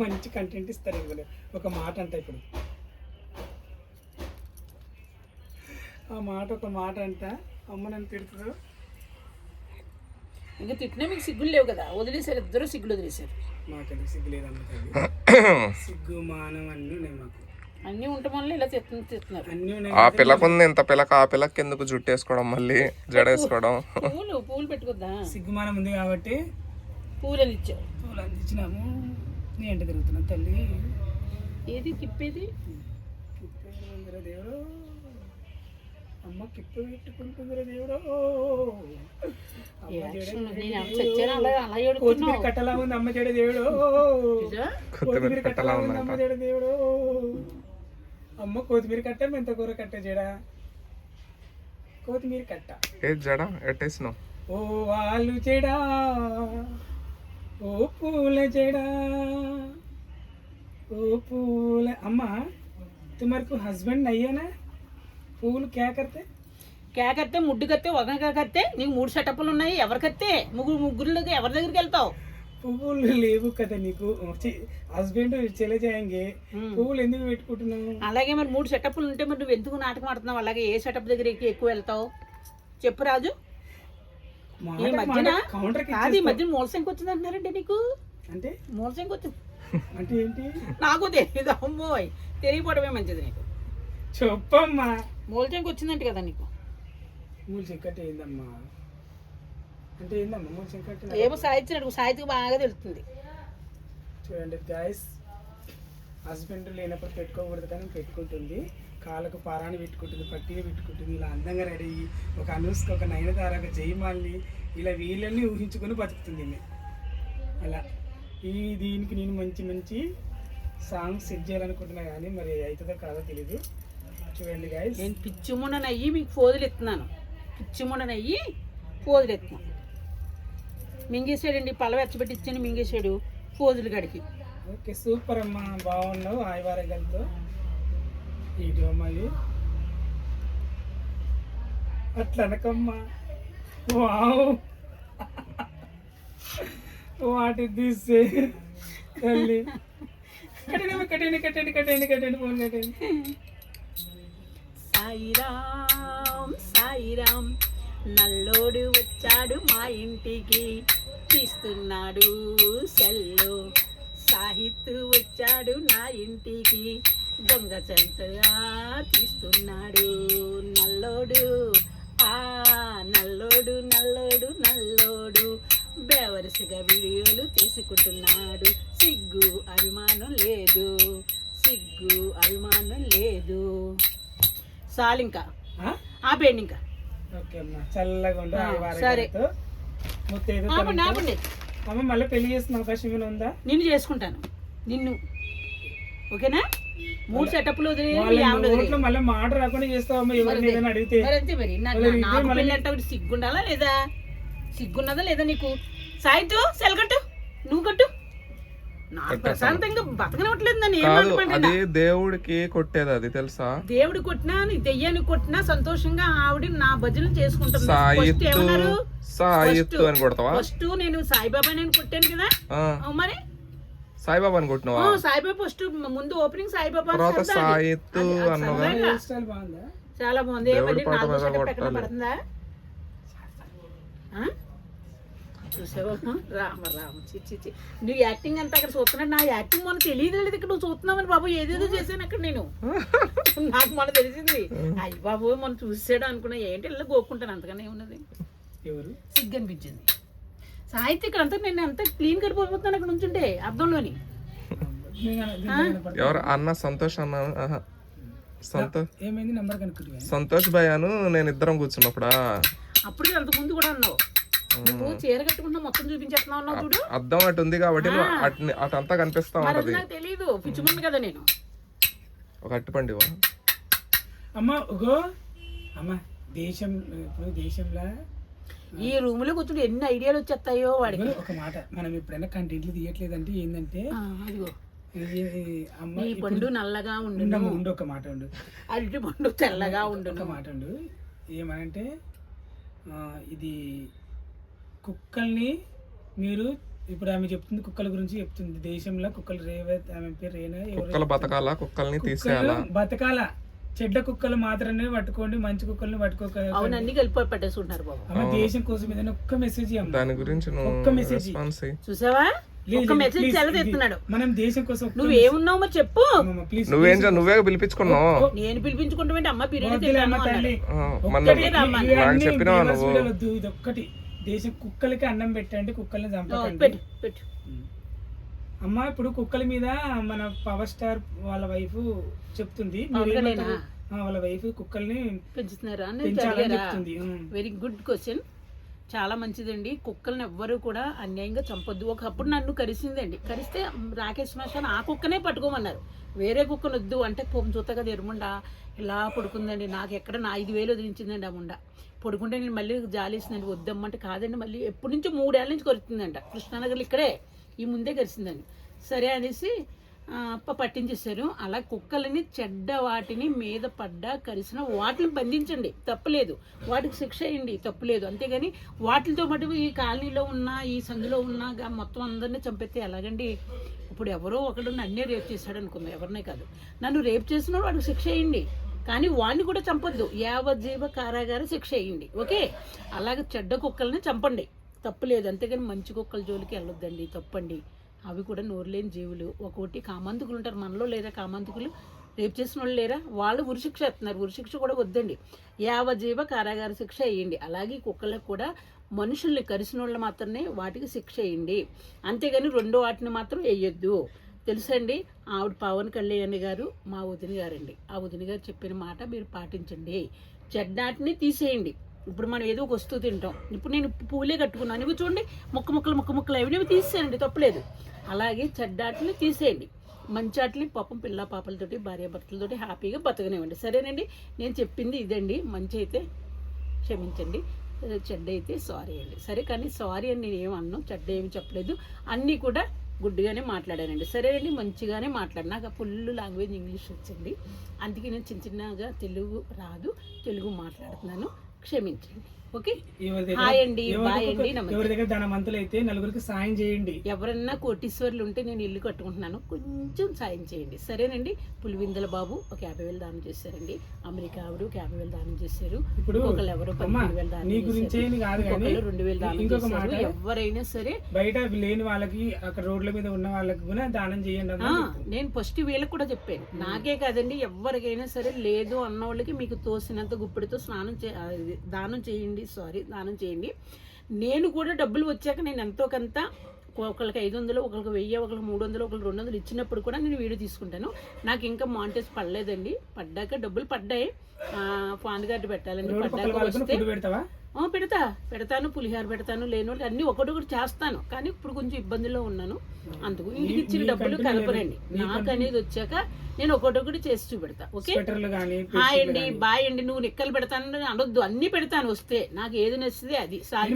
మంచి కంటెంట్ ఇస్తారు ఇవ్వలే ఒక మాట అంట ఇప్పుడు. ఆ మాట ఒక మాట అంట అమ్మ నన్ను తిడుతుందో? ఇంకా తిట్టినా మీకు సిగ్గులు లేవు కదా వదిలేశారు ఇద్దరు సిగ్గులు వదిలేశారు. మాకు సిగ్గు లేదమ్మ తల్లి సిగ్గు మానం అన్నీ ఉన్నాయి మాకు. అన్నీ ఉండటం వల్ల ఇలా తిట్టు తిట్టున్నారు అన్నీ ఉన్నాయి ఆ పిల్లకుంది ఇంత పిల్లక ఆ పిల్లకి ఎందుకు జుట్టు వేసుకోవడం మళ్ళీ? జడేసుకోవడం. పూలు పూలు పెట్టుకోద్దా? సిగ్గు మానం ఉంది కాబట్టి పూలు అని ఇచ్చావు పూలు అందించినాము నీ ఎంట తిరుగుతున్నా తల్లి. ఏది తిప్పేది? కిప్పేంద్ర దేవుడు. అమ్మ కిప్ప పెట్టుకుంటుందిరా దేవుడు. కొత్తిమీర కట్టలా ఉంది అమ్మ జడ దేవుడు? కొత్తిమీర కట్టలా ఉంది అమ్మ జడ దేవుడు. అమ్మ కొత్తిమీర కట్ట మెంత కూర కట్ట జడ కొత్తిమీర కట్ట. ఏ జడ ఎట్టేసినావు? ఓ వాళ్ళు చెడా. ఓ పూల చెడా ఓ పూల అమ్మ तुम्हारे हस्बैंड नहीं है ना फूल क्या करते క్యా కత్తే ముడ్డు కత్తే ఒక కత్తే నీకు మూడు సెటప్లు ఉన్నాయి ఎవరు కత్తే ముగ్గురు ముగ్గురులోకి ఎవరి దగ్గరికి వెళ్తావు పువ్వులు లేవు కదా నీకు హస్బెండ్ చెలే జాయంగే ఉమ్. పువ్వులు ఎందుకు పెట్టుకుంటున్నావు అలాగే మరి మూడు సెటప్లు ఉంటే మరి నువ్వు ఎందుకు నాటకం ఆడుతున్నావు అలాగే ఏ సెటప్ దగ్గరికి ఎక్కువ వెళ్తావు చెప్పు రాజు ఈ మధ్యన కౌంటర్ కాదు ఈ మధ్యన మూలసంకి వచ్చింది అంటున్నారంటే నీకు? అంటే? మూలసంకి వచ్చింది. అంటే ఏంటి? నాకు తెలియదు అమ్మోయ్. తెలియపోవడమే మంచిది నీకు. చెప్పమ్మా. మూలసంకి వచ్చిందంట కదా నీకు. మూలు చెక్కటి ఏందమ్మా? అంటే ఏందమ్మా మూలు చెక్కటి ఏమో సాహిత్యం సాహిత్యం బాగా తెలుస్తుంది. చూడండి గాయస్ హస్బెండ్ లేనప్పుడు పెట్టుకోకూడదు కానీ పెట్టుకుంటుంది. కాళ్ళకు పారాన్ని పెట్టుకుంటుంది పట్టిని పెట్టుకుంటుంది ఇలా అందంగా రెడీ అయ్యి ఒక అనుష్క ఒక నయనతార ఒక జయమాలిని ఇలా వీళ్ళని ఊహించుకొని బతుకుతుంది. అలా. ఈ దీనికి నేను మంచి మంచి సాంగ్స్ సెట్ చేయాలనుకుంటున్నా కానీ మరి అవుతుందో కాదో తెలీదు. చూడండి గాయస్ నేను పిచ్చి అయ్యి మీకు ఫోజులు ఎత్తున్నాను. పిచ్చి అయ్యి ఫోజులు ఎత్తున్నాను మింగేసాడండి పళ్ళ వెచ్చబెట్టి ఇచ్చాను మింగేసాడు ఫోజులు గడికి. ఓకే సూపర్ అమ్మా బాగున్నావు ఆయువారగలతో ఇటు అమ్మాయి అట్లా అనకమ్మా. వావ్. వాట్ ఇస్ తల్లి. కట్టండి కట్టండి కట్టండి కట్టండి కట్టండి ఫోన్ కట్టండి. సాయిరామ్ సాయిరామ్ నల్లోడు వచ్చాడు మా ఇంటికి. తీస్తున్నాడు సెల్లు. సాహిత్ వచ్చాడు నా ఇంటికి. దొంగ చెంతగా తీస్తున్నాడు. నల్లోడు ఆ నల్లోడు నల్లోడు నల్లోడు. బేవరసిగా వీడియోలు తీసుకుంటున్నాడు. సిగ్గు అభిమానం లేదు. సిగ్గు అభిమానం లేదు. చాలు ఇంకా. ఆ? ఆపేయండి ఇంకా. ఓకే అమ్మా మళ్ళీ పెళ్ళి చేస్తున్న అవకాశం ఏమైనా ఉందా? నిన్ను చేసుకుంటాను. నిన్ను. ఓకేనా? మూడు సెటప్లు వదిలి వాళ్ళ ఆవిడ వదిలేయ్. నోట్లో మళ్ళీ మాట రాకుండా చేస్తావమ్మా ఎవరిని ఏదైనా అడిగితే. మరి. నాకు పెళ్ళి అంటే సిగ్గుండాలా లేదా? సిగ్గున్నదా లేదా నీకు? సాయితు సెల్ కట్టు నువ్వు కట్టు. అది దేవుడికి కొట్టేది అది తెలుసా? దేవుడు కొట్టినా నీ దెయ్యాన్ని కొట్టినా సంతోషంగా ఆవిడ నా భజనలు చేసుకుంటుంది. ఫస్ట్ సాయిత్తు అని కొడతావా? ఫస్ట్ నేను సాయిబాబా నేను కొట్టాను కదా. మరి? సాయిబాబా అని కొట్టినవా? ఆ, సాయిబాబా ఫస్ట్ ముందు ఓపెనింగ్ సాయిబాబా అని తర్వాత స్టైల్ బాగుందా? చాలా బాగుంది. పడుతుందా? ఆ? చూసావా? రామ రామ. చి చి చి నువ్వు యాక్టింగ్ అంతా అక్కడ చూస్తున్నాడు. నా యాక్టింగ్ మొన్న తెలియదు లేదు ఇక్కడ నువ్వు చూస్తున్నావని బాబు ఏదేదో చేశాను అక్కడ నేను. నాకు మొన్న తెలిసింది. అయ్యి బాబు మొన్న చూసాడు అనుకున్నా. ఏంటి ఇలా గోక్కుంటాను అంతకన్నా ఏమున్నది? ఎవరు? సిగ్గు అనిపించింది. సాహిత్య ఇక్కడ అంతా నేను అంతా క్లీన్ కడిపోతున్నాను అక్కడ ఉంచుంటే అర్థంలోని. ఎవరు? అన్న సంతోష్ అన్న. సంతోష్. ఏమైంది? నెంబర్ కనుక్కుంటున్నా సంతోష్ భయాను నేను ఇద్దరం కూర్చున్నప్పుడా? అప్పుడు అంత ముందు కూడా అన్నావు. నువ్వు చీర కట్టుకుంటా మొత్తం చూపించేస్తున్నావు అన్నావు చూడు. అద్దం అటు ఉంది కాబట్టి అటు అటంతా కనిపిస్తా ఉంటది. నాకు తెలియదు పిచ్చుకుంది కదా నేను. ఒక అట్టుపండి. అమ్మ ఉగో అమ్మ దేశం ఇప్పుడు దేశంలో ఈ రూమ్లో కూర్చుని ఎన్ని ఐడియాలు వచ్చేస్తాయో వాడికి. ఒక మాట మనం ఎప్పుడైనా కంటెంట్లు తీయట్లేదంటే ఏంటంటే అదిగో. నీ పండు నల్లగా ఉండు ఉండు ఒక మాట ఉండు. అరటి పండు తెల్లగా ఉండు ఒక మాట ఉండు. ఏమనంటే ఆ, ఇది కుక్కల్ని మీరు ఇప్పుడు ఆమె చెప్తుంది కుక్కల గురించి చెప్తుంది దేశంలో కుక్కలు రేవత్ ఆమె పేరు రేనా కుక్కలు బతకాలా కుక్కల్ని తీసేయాలా? బతకాల. చెడ్డ కుక్కలు మాత్రమే పట్టుకోండి మంచి కుక్కల్ని పట్టుకోక అవును అన్ని కలిపి పట్టేసుకుంటున్నారు బాబు. అమ్మ దేశం కోసం ఏదైనా ఒక్క మెసేజ్ దాని గురించి ఒక్క. చూసావా? మెసేజ్ తెస్తున్నాడు మనం దేశం కోసం నువ్వు ఏమున్నావు మరి చెప్పు. నువ్వేం నువ్వే పిలిపించుకున్నావు. నేను పిలిపించుకుంటామంటే అమ్మ బిర్యానీ చెప్పినావా నువ్వు? ఇది ఒక్కటి దేశం కుక్కలకి అన్నం పెట్టండి కుక్కల్ని ఓ, చంపకండి పెట్టు. పెట్టు అమ్మ ఇప్పుడు కుక్కల మీద మన పవర్ స్టార్ వాళ్ళ వైఫ్ చెప్తుంది. మీరేమంటారు? ఆ, వాళ్ళ వైఫ్ కుక్కల్ని పెంచుతున్నారా? అని పెంచాలని అడిగారా? చెప్తుంది. ఉం. వెరీ గుడ్ క్వశ్చన్ చాలా మంచిదండి. కుక్కల్ని ఎవ్వరూ కూడా అన్యాయంగా చంపొద్దు. ఒకప్పుడు నన్ను కరిసిందండి. కరిస్తే రాకేష్ మాస్టర్ ఆ కుక్కనే పట్టుకోమన్నారు. వేరే కుక్కను వద్దు. అంటే పొమ్ము చూత కదా ఎరుముండా? ఇలా పడుకుందండి. నాకు ఎక్కడ నా ఐదు వేలు వదిలించిందండి ఆ ముండ. పడుకుంటే నేను మళ్ళీ జాలేసిందండి. వద్దమ్మంటే కాదండి. మళ్ళీ ఎప్పటి నుంచి మూడేళ్ళ నుంచి కొరుతుందంట కృష్ణానగర్లో ఇక్కడే. ఈ ముందే కరిసిందండి సరే అనేసి అప్ప పట్టించేశారు. అలా కుక్కలని చెడ్డ వాటిని మీద పడ్డ కరిసిన వాటిని బంధించండి. తప్పులేదు. వాటికి శిక్ష అయ్యండి తప్పులేదు. అంతేగాని వాటితో మటుకు ఈ కాలనీలో ఉన్న ఈ సందులో ఉన్న మొత్తం అందరినీ చంపేస్తే ఎలాగండి? ఇప్పుడు ఎవరో ఒకడు నన్నే రేప్ చేశాడు అనుకుందాం. ఎవరినే కాదు. నన్ను రేప్ చేసిన వాడికి శిక్ష అయ్యండి కానీ వాడిని కూడా చంపొద్దు. యావజ్జీవ కారాగార శిక్ష అయ్యండి ఓకే? అలాగే చెడ్డ కుక్కల్ని చంపండి. తప్పులేదు అంతేగాని మంచి కుక్కల జోలికి వెళ్ళొద్దండి. తప్పండి. అవి కూడా నోరులేని జీవులు. ఒక్కోటి కామంతుకులు ఉంటారు మనలో లేరా కామంతుకులు రేపు చేసిన వాళ్ళు లేరా? వాళ్ళు ఉరిశిక్ష ఎత్తున్నారు ఉరిశిక్ష కూడా వద్దండి. యావజీవ కారాగార శిక్ష వేయండి. అలాగే కుక్కలకు కూడా మనుషుల్ని కరిసిన వాళ్ళు మాత్రమే వాటికి శిక్ష వేయండి. అంతేగాని రెండో వాటిని మాత్రం వేయొద్దు. తెలుసండి ఆవిడ పవన్ కళ్యాణ్ గారు మా వదిన గారండి. ఆ వదిన గారు చెప్పిన మాట మీరు పాటించండి. చెడ్డాటిని తీసేయండి. ఇప్పుడు మనం ఏదో ఒక వస్తువు తింటాం. ఇప్పుడు నేను పూలే కట్టుకున్నాను. ఇవి చూడండి ముక్క ముక్కలు ముక్క ముక్కలు అవి ఇవి తీసేయండి తప్పలేదు. అలాగే చెడ్డాటిని తీసేయండి. మంచాటిని పాపం పిల్ల పాపలతోటి భార్యాభర్తలతోటి హ్యాపీగా బతకనివ్వండి. సరేనండి? నేను చెప్పింది ఇదండి. మంచి అయితే క్షమించండి. చెడ్డ అయితే సారీ అండి. సరే కానీ సారీ అని నేను ఏమన్నాను చెడ్డ ఏమి చెప్పలేదు. అన్నీ కూడా గుడ్డుగానే మాట్లాడానండి. సరేనండి? మంచిగానే మాట్లాడు నాకు ఫుల్ లాంగ్వేజ్ ఇంగ్లీష్ వచ్చింది. అందుకే నేను చిన్న చిన్నగా తెలుగు రాదు తెలుగు మాట్లాడుతున్నాను. క్షమించండి. ఓకే? హాయ్ అండి బాయ్ అండి ఎవరి దగ్గర ధనవంతులు అయితే నలుగురికి సాయం చేయండి. ఎవరన్నా కోటీశ్వర్లు ఉంటే నేను ఇల్లు కట్టుకుంటున్నాను. కొంచెం సాయం చేయండి. సరేనండి? పులివిందల బాబు ఒక యాభై వేలు దానం చేశారండి. అమెరికా ఆవిడ ఒక యాభై వేలు దానం చేశారు. ఇప్పుడు ఇంకొకరు ఎవరో పదిహేను వేలు దానం చేశారు. రెండు వేలు దానం చేశారు. మాట. ఎవరైనా సరే బయట లేని వాళ్ళకి అక్కడ రోడ్ల మీద ఉన్న వాళ్ళకి కూడా దానం చేయండి నేను ఫస్ట్ వీళ్ళకి కూడా చెప్పాను. నాకే కాదండి ఎవరికైనా సరే లేదు అన్న వాళ్ళకి మీకు తోసినంత గుప్పిడితో స్నానం దానం చేయండి సారీ దానం చేయండి. నేను కూడా డబ్బులు వచ్చాక నేను ఎంతో కొంత ఒకరికి ఐదు వందలు ఒకరికి వెయ్యి ఒకరికి మూడు వందలు ఒకరికి రెండు వందలు ఇచ్చినప్పుడు కూడా నేను వీడియో తీసుకుంటాను. నాకు ఇంకా మాంటేజ్ పడలేదండి. పడ్డాక డబ్బులు పడ్డాయి. ఆ, పాన్ కార్డు పెట్టాలండి. పడ్డాక వస్తే పెడతా. పెడతాను పులిహార పెడతాను లేని వాళ్ళకి అన్ని ఒకటి చేస్తాను. కానీ ఇప్పుడు కొంచెం ఇబ్బందిలో ఉన్నాను. అందుకు ఇంటికి ఇచ్చిన డబ్బులు కలపరండి. నాకు అనేది వచ్చాక నేను ఒకటొకటి చేసి చూపెడతా. ఓకే? హాయ్ అండి బాయ్ అండి నువ్వు నిక్కలు పెడతాను అనొద్దు. అన్ని పెడతాను వస్తే. నాకు ఏది నచ్చితే అది. సారీ